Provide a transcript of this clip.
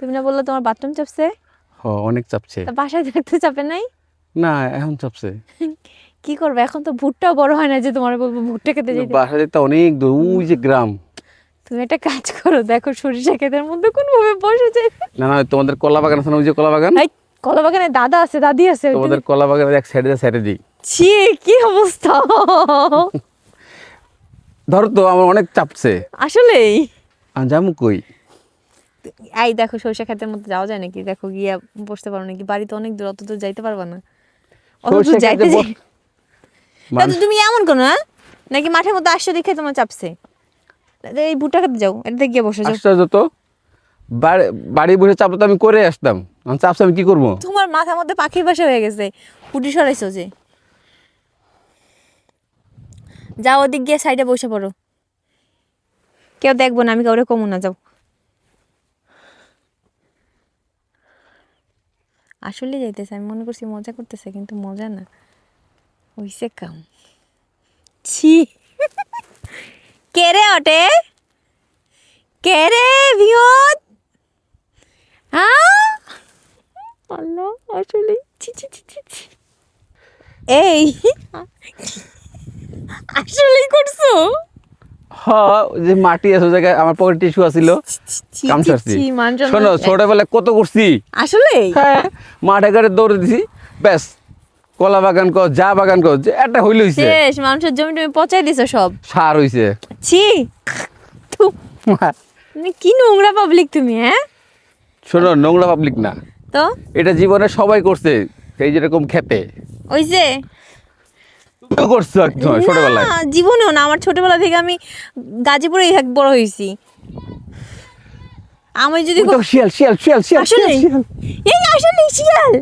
তুমি না বললে তোমার বাথরুম চাপছে? হ অনেক চাপছে। তা বাসায় থাকতে চাপে নাই? না এখন চাপছে। কি করবে? এখন তো ভুট্টাও বড় হয় না যে তোমার বলব ভুট্টা খেতে যেতে। বাসা যেতে অনেক দূর ওই যে গ্রাম। তুমি একটা কাজ করো দেখো সরিষা ক্ষেতের মধ্যে কোনোভাবে বসে যায় না না তোমাদের কলা বাগান আছে না ওই যে কলা বাগান কলা বাগানে দাদা আছে দাদি আছে তোমাদের কলা বাগানের এক সাইডে সাইডে দিই। ছি কি অবস্থা? ধরো তো আমার অনেক চাপছে। আসলেই। আমি যাব কই? এই দেখো সরিষা ক্ষেতের মধ্যে যাওয়া যায় নাকি? দেখো গিয়া বসতে পারো নাকি? বাড়িতে অনেক দূর অত দূর যাইতে পারবা না। অত দূর যাইতে তুমি এমন করো না নাকি মাঠের মধ্যে আসছো দেখে তোমার চাপছে? এই ভুট্টা খেতে যাও এটাতে গিয়ে বসে যাও। আশ্চর্য তো বাড়ি বসে চাপলে তো আমি করে আসতাম। আমি চাপছে আমি কি করব? তোমার মাথার মধ্যে পাখির বাসা হয়ে গেছে। পুটি সরাইছো যে। যাও ওদিক গিয়ে সাইডে বসে পড়ো। কেউ দেখব না আমি কাউরে কমু না যাও। আসলে যাইতেছে, আমি মনে করছি মজা করতেছে, কিন্তু মজা না। হইছে কাম। ছি। কে রে অটে? কে রে হ্যাঁ আল্লাহ আসলে। ছি ছি ছি। এই। আসলেই করছ? যে মাটি আছে জায়গায় আমার পকেটে টিস্যু আছিল। ছি, কাম সারছি শোনো ছোটবেলায় কত করছি? আসলে? হ্যাঁ মাঠে ঘাটে দৌড়ে দিছি। ব্যাস কলা বাগান কো যা বাগান কো যে একটা হইল হইছে। শেষ মানুষের জমি টমি পচাই দিছো সব। সার হইছে। ছি মানে কি নোংরা পাবলিক তুমি হ্যাঁ? শোনো নোংরা পাবলিক না। তো? এটা জীবনে সবাই করছে এই যেরকম খেতে। ওই যে করছ একদম ছোটবেলায়। না, জীবনেও না আমার ছোটবেলা থেকে আমি গাজীপুরেই এক বড় হয়েছি। আমি যদি তো শিয়াল শিয়াল শিয়াল শিয়াল আসলে শিয়াল এই আসলে শিয়াল!